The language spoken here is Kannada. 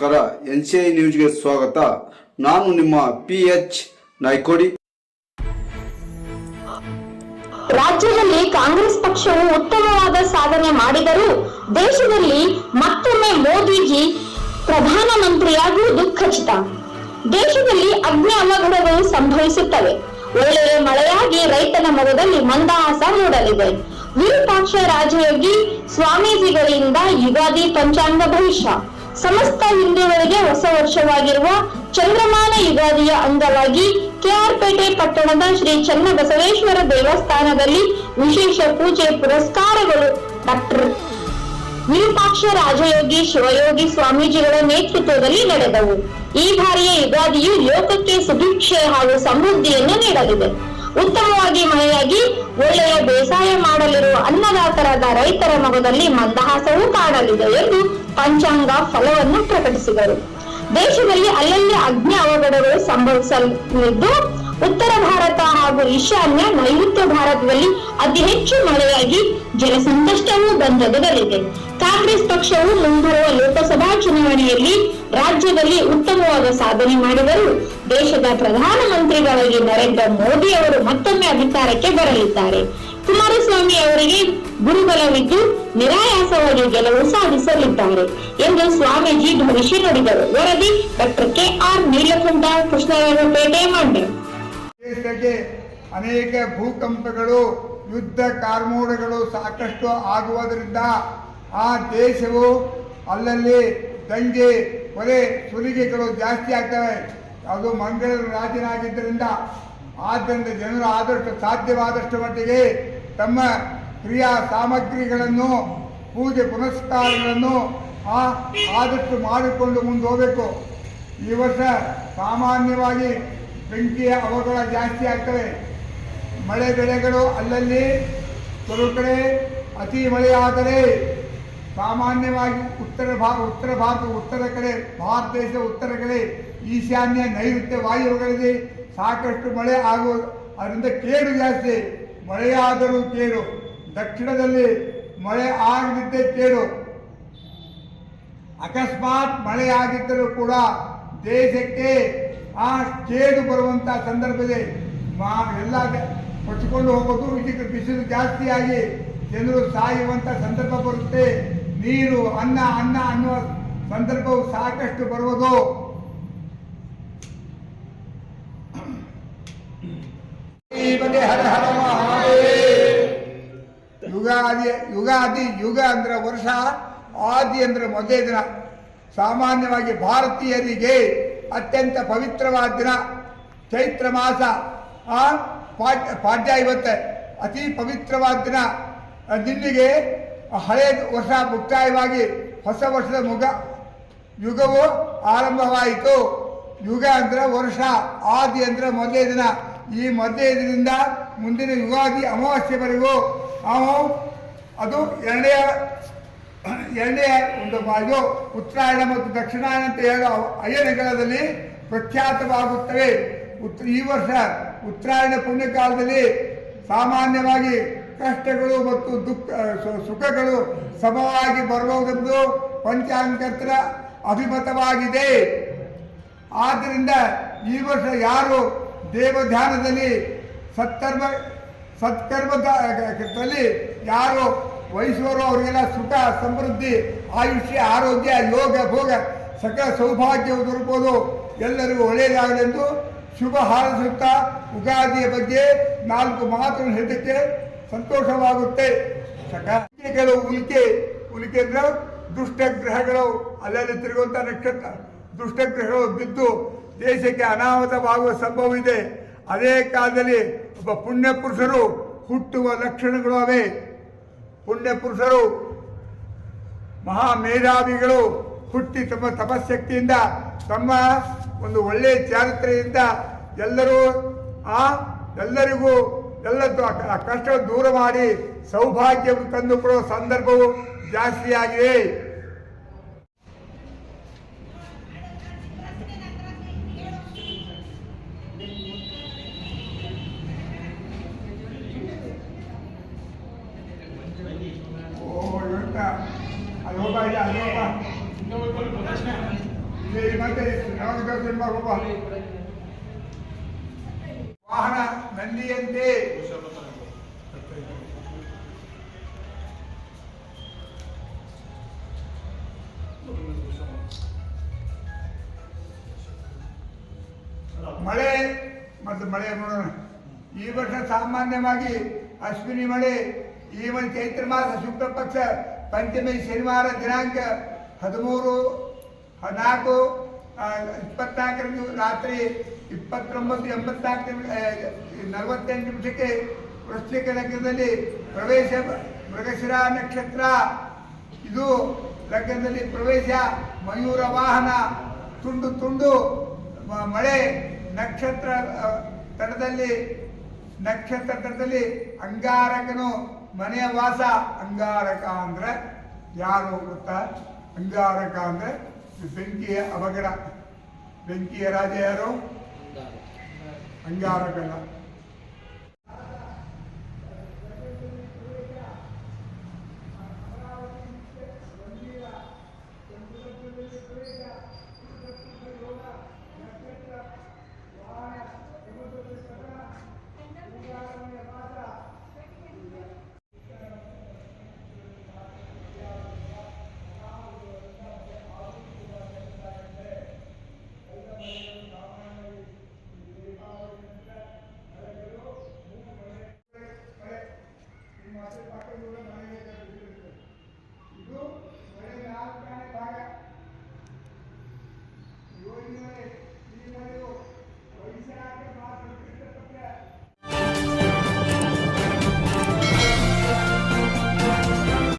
ನಮಸ್ಕಾರ. ಎನ್ ಸಿ ಐ ನ್ಯೂಸ್ಗೆ ಸ್ವಾಗತ. ನಾನು ನಿಮ್ಮ ಪಿ ಎಚ್ ನಾಯ್ಕೋಡಿ. ರಾಜ್ಯದಲ್ಲಿ ಕಾಂಗ್ರೆಸ್ ಪಕ್ಷವು ಉತ್ತಮವಾದ ಸಾಧನೆ ಮಾಡಿದರೂ ದೇಶದಲ್ಲಿ ಮತ್ತೊಮ್ಮೆ ಮೋದಿಜಿ ಪ್ರಧಾನಮಂತ್ರಿಯಾಗುವುದು ಖಚಿತ. ದೇಶದಲ್ಲಿ ಅಗ್ನಿ ಅವಘಡಗಳು ಸಂಭವಿಸುತ್ತವೆ. ಒಳ್ಳೆಯ ಮಳೆಯಾಗಿ ರೈತನ ಮೊಗದಲ್ಲಿ ಮಂದಹಾಸ ಮೂಡಲಿದೆ. ವಿರೂಪಾಕ್ಷ ರಾಜಯೋಗಿ ಸ್ವಾಮೀಜಿಗಳಿಂದ ಯುಗಾದಿ ಪಂಚಾಂಗ ಭವಿಷ್ಯ. ಸಮಸ್ತ ಹಿಂದೂಗಳಿಗೆ ಹೊಸ ವರ್ಷವಾಗಿರುವ ಚಂದ್ರಮಾನ ಯುಗಾದಿಯ ಅಂಗವಾಗಿ ಕೆಆರ್ಪೇಟೆ ಪಟ್ಟಣದ ಶ್ರೀ ಚನ್ನಬಸವೇಶ್ವರ ದೇವಸ್ಥಾನದಲ್ಲಿ ವಿಶೇಷ ಪೂಜೆ ಪುರಸ್ಕಾರಗಳು. ಡಾಕ್ಟರ್ ವಿರೂಪಾಕ್ಷ ರಾಜಯೋಗಿ ಶಿವಯೋಗಿ ಸ್ವಾಮೀಜಿಗಳ ನೇತೃತ್ವದಲ್ಲಿ ನಡೆದವು. ಈ ಬಾರಿಯ ಯುಗಾದಿಯು ಲೋಕಕ್ಕೆ ಸುಭಿಕ್ಷೆ ಹಾಗೂ ಸಮೃದ್ಧಿಯನ್ನು ನೀಡಲಿದೆ. ಉತ್ತಮವಾಗಿ ಮಳೆಯಾಗಿ ಒಳ್ಳೆಯ ಬೇಸಾಯ ಮಾಡಲಿರುವ ಅನ್ನದಾತರಾದ ರೈತರ ಮಗದಲ್ಲಿ ಮಂದಹಾಸವೂ ಕಾಡಲಿದೆ ಎಂದು ಪಂಚಾಂಗ ಫಲವನ್ನು ಪ್ರಕಟಿಸಿದರು. ದೇಶದಲ್ಲಿ ಅಲ್ಲಲ್ಲಿ ಅಗ್ನಿ ಅವಘಡಗಳು ಸಂಭವಿಸಲಿದ್ದು, ಉತ್ತರ ಭಾರತ ಹಾಗೂ ಈಶಾನ್ಯ ನೈಋತ್ಯ ಭಾರತದಲ್ಲಿ ಅತಿ ಹೆಚ್ಚು ಮಳೆಯಾಗಿ ಜಲಸಂಕಷ್ಟವೂ ಬಂದೊದಗಲಿದೆ ಕಾಂಗ್ರೆಸ್ ಪಕ್ಷವು ಮುಂಬರುವ ಲೋಕಸಭಾ ಚುನಾವಣೆಯಲ್ಲಿ ರಾಜ್ಯದಲ್ಲಿ ಉತ್ತಮವಾದ ಸಾಧನೆ ಮಾಡಿದರು ದೇಶದ ಪ್ರಧಾನಮಂತ್ರಿಗಳಾಗಿ ನರೇಂದ್ರ ಮೋದಿ ಅವರು ಮತ್ತೊಮ್ಮೆ ಅಧಿಕಾರಕ್ಕೆ ಬರಲಿದ್ದಾರೆ. ಕುಮಾರಸ್ವಾಮಿ ಅವರಿಗೆ ಗುರುಬಲವಿದ್ದು ನಿರಾಯಾಸವಾಗಿ ಗೆಲುವು ಸಾಧಿಸಲಿದ್ದಾರೆ ಎಂದು ಸ್ವಾಮೀಜಿ ಭವಿಷ್ಯ ನುಡಿದರು. ವರದಿ doctor K R Neelakantha Krishnarajpet Mandya ಅನೇಕ ಭೂಕಂಪಗಳು, ಯುದ್ಧ ಕಾರ್ಮೋಡಗಳು ಸಾಕಷ್ಟು ಆಗುವುದರಿಂದ ಆ ದೇಶವು ಅಲ್ಲಲ್ಲಿ ದಂಗೆ, ಕೊಲೆ, ಸುಲಿಗೆಗಳು ಜಾಸ್ತಿ ಆಗ್ತವೆ. ಅದು ಮಂಗಳೂರು ರಾಜನಾಗಿದ್ದರಿಂದ ಆದ್ದರಿಂದ ಜನರು ಆದಷ್ಟು ಸಾಧ್ಯವಾದಷ್ಟು ಮಟ್ಟಿಗೆ ತಮ್ಮ ಕ್ರಿಯಾ ಸಾಮಗ್ರಿಗಳನ್ನು, ಪೂಜೆ ಪುನಸ್ಕಾರಗಳನ್ನು ಆದಷ್ಟು ಮಾಡಿಕೊಂಡು ಮುಂದೆ ಹೋಗಬೇಕು ಈ ವರ್ಷ ಸಾಮಾನ್ಯವಾಗಿ ಬೆಂಕಿಯ ಅವಘಡ ಜಾಸ್ತಿ ಆಗ್ತವೆ. ಮಳೆ ಬೆಳೆಗಳು ಅಲ್ಲಲ್ಲಿ ಕೆಲವು ಕಡೆ ಅತಿ ಮಳೆಯಾದರೆ ಸಾಮಾನ್ಯವಾಗಿ ಉತ್ತರ ಭಾ ಉತ್ತರ ಭಾರತ ಉತ್ತರ ಕಡೆ, ಭಾರತ ದೇಶದ ಉತ್ತರ ಕಡೆ ಈಶಾನ್ಯ ನೈಋತ್ಯ ವಾಯುಗಳಿದೆ ಸಾಕಷ್ಟು ಮಳೆ ಆಗೋ, ಅದರಿಂದ ಕೇಡು ಜಾಸ್ತಿ. ಮಳೆಯಾದರೂ ಕೇಡು. ದಕ್ಷಿಣದಲ್ಲಿ ಮಳೆ ಆಗದಿದ್ದೇ ಕೇಡು. ಅಕಸ್ಮಾತ್ ಮಳೆಯಾಗಿದ್ದರೂ ಕೂಡ ದೇಶಕ್ಕೆ ಆ ಕೇಡು ಬರುವಂತಹ ಸಂದರ್ಭದಲ್ಲಿ ಮಾ, ಎಲ್ಲ ಕೊಚ್ಚಿಕೊಂಡು ಹೋಗೋದು ಇದಕ್ಕೆ ಬಿಸಿಲು ಜಾಸ್ತಿಯಾಗಿ ಜನರು ಸಾಯುವಂಥ ಸಂದರ್ಭ ಬರುತ್ತೆ. ನೀರು, ಅನ್ನ ಅನ್ನ ಅನ್ನುವ ಸಂದರ್ಭವು ಸಾಕಷ್ಟು ಬರುವುದು. ಯುಗಾದಿ ಯುಗಾದಿ, ಯುಗ ಅಂದ್ರೆ ವರ್ಷ, ಆದಿ ಅಂದ್ರೆ ಮೊದಲೇ ದಿನ. ಸಾಮಾನ್ಯವಾಗಿ ಭಾರತೀಯರಿಗೆ ಅತ್ಯಂತ ಪವಿತ್ರವಾದ ದಿನ ಚೈತ್ರ ಮಾಸ. ಆ, ಪಾಡ್ಯ ಪಾಡ್ಯ ಇವತ್ತೆ. ಅತಿ ಪವಿತ್ರವಾದ ದಿನ. ನಿನ್ನೆಗೆ ಹಳೆಯ ವರ್ಷ ಮುಕ್ತಾಯವಾಗಿ ಹೊಸ ವರ್ಷದ ಮುಗ ಯುಗವು ಆರಂಭವಾಯಿತು. ಯುಗ ಅಂದರೆ ವರ್ಷ, ಆದಿ ಅಂದರೆ ಮೊದಲೇ ದಿನ. ಈ ಮೊದಲೇ ದಿನದಿಂದ ಮುಂದಿನ ಯುಗಾದಿ ಅಮಾವಾಸ್ಯೆವರೆಗೂ ಅದು ಎರಡನೇ ಎರಡನೇ ಒಂದು ಇದು ಉತ್ತರಾಯಣ ಮತ್ತು ದಕ್ಷಿಣಾಯಣ ಅಂತ ಹೇಳೋ ಅಯ್ಯನಗರದಲ್ಲಿ ಪ್ರಖ್ಯಾತವಾಗುತ್ತವೆ. ಈ ವರ್ಷ ಉತ್ತರಾಯಣ ಪುಣ್ಯಕಾಲದಲ್ಲಿ ಸಾಮಾನ್ಯವಾಗಿ ಕಷ್ಟಗಳು ಮತ್ತು ದುಃಖ ಸುಖಗಳು ಸಮವಾಗಿ ಬರಬಹುದೆಂದು ಪಂಚಾಂಗಕರ್ತರ ಅಭಿಮತವಾಗಿದೆ. ಆದ್ದರಿಂದ ಈ ವರ್ಷ ಯಾರು ದೇವಧ್ಯಾನದಲ್ಲಿ ಸತ್ಕರ್ಮ ಸತ್ಕರ್ಮದಲ್ಲಿ ಯಾರು ವಹಿಸುವರೋ ಅವರಿಗೆಲ್ಲ ಸುಖ, ಸಮೃದ್ಧಿ, ಆಯುಷ್ಯ, ಆರೋಗ್ಯ, ಯೋಗ, ಭೋಗ, ಸಕಲ ಸೌಭಾಗ್ಯವು ದೊರಕುವುದು ಎಲ್ಲರಿಗೂ ಒಳ್ಳೆಯದಾಗಲೆಂದು ಶುಭ ಹಾರಿಸುತ್ತಾ, ಉಗಾದಿಯ ಬಗ್ಗೆ ನಾಲ್ಕು ಮಾತುಗಳು ಹೇಳಲಿಕ್ಕೆ ಸಂತೋಷವಾಗುತ್ತೆ. ಕೆಲವು ಉಲ್ಕೆ, ಉಲಿಕೆ ಅಂದ್ರೆ ದುಷ್ಟಗ್ರಹಗಳು, ಅಲ್ಲಲ್ಲಿ ತಿರುಗುವಂತ ನಕ್ಷತ್ರ ದುಷ್ಟಗ್ರಹಗಳು ಬಿದ್ದು ದೇಶಕ್ಕೆ ಅನಾಹುತವಾಗುವ ಸಂಭವ ಇದೆ ಅದೇ ಕಾಲದಲ್ಲಿ ಒಬ್ಬ ಪುಣ್ಯ ಪುರುಷರು ಹುಟ್ಟುವ ಲಕ್ಷಣಗಳು ಅವೇ. ಪುಣ್ಯ ಪುರುಷರು ಮಹಾ ಮೇಧಾವಿಗಳು ಹುಟ್ಟಿ ತಮ್ಮ ತಪಶಕ್ತಿಯಿಂದ, ತಮ್ಮ ಒಂದು ಒಳ್ಳೆಯ ಚಾರಿತ್ರೆಯಿಂದ ಎಲ್ಲರೂ ಆ ಎಲ್ಲರಿಗೂ ಎಲ್ಲ ಕಷ್ಟ ದೂರ ಮಾಡಿ ಸೌಭಾಗ್ಯವನ್ನು ತಂದುಕೊಡುವ ಸಂದರ್ಭವು ಜಾಸ್ತಿಯಾಗಿದೆ. ಓ ಇದೆ ಅಲ್ಲಿ ಹೋಗ ವಾಹನ ನಂದಿಯಂತೆ. ಮಳೆ, ಮತ್ತು ಮಳೆ ನೋಡೋಣ. ಈ ವರ್ಷ ಸಾಮಾನ್ಯವಾಗಿ ಅಶ್ವಿನಿ ಮಳೆ ಈ ಒಂದು ಚೈತ್ರ ಮಾಸ ಶುಕ್ಲ ಪಕ್ಷ, ಪಂಚಮಿ ಶನಿವಾರ ದಿನಾಂಕ ಹದಿಮೂರು, ಹದಿನಾಲ್ಕು ಇಪ್ಪತ್ನಾಲ್ಕರಂದು ರಾತ್ರಿ ಇಪ್ಪತ್ತೊಂಬತ್ತು ಎಂಬತ್ನಾಲ್ಕು ನಲವತ್ತೆಂಟು ನಿಮಿಷಕ್ಕೆ ವೃಶ್ಚಿಕ ಲಗ್ನದಲ್ಲಿ ಪ್ರವೇಶ, ಮೃಗಶಿರ ನಕ್ಷತ್ರ. ಇದು ಲಗ್ನದಲ್ಲಿ ಪ್ರವೇಶ, ಮಯೂರ ವಾಹನ, ತುಂಡು ತುಂಡು ಮಳೆ, ನಕ್ಷತ್ರ ತಟದಲ್ಲಿ ನಕ್ಷತ್ರ ತಟದಲ್ಲಿ ಅಂಗಾರಕನು, ಮನೆಯ ವಾಸ ಅಂಗಾರಕ ಅಂದ್ರೆ ಯಾರು ಗೊತ್ತಾ? ಅಂಗಾರಕ ಅಂದ್ರೆ ಬೆಂಕಿಯ ಅವಘಡ. ಬೆಂಕಿಯ ರಾಜ ಯಾರು? ಅಂಗಾರಕಲ್ಲ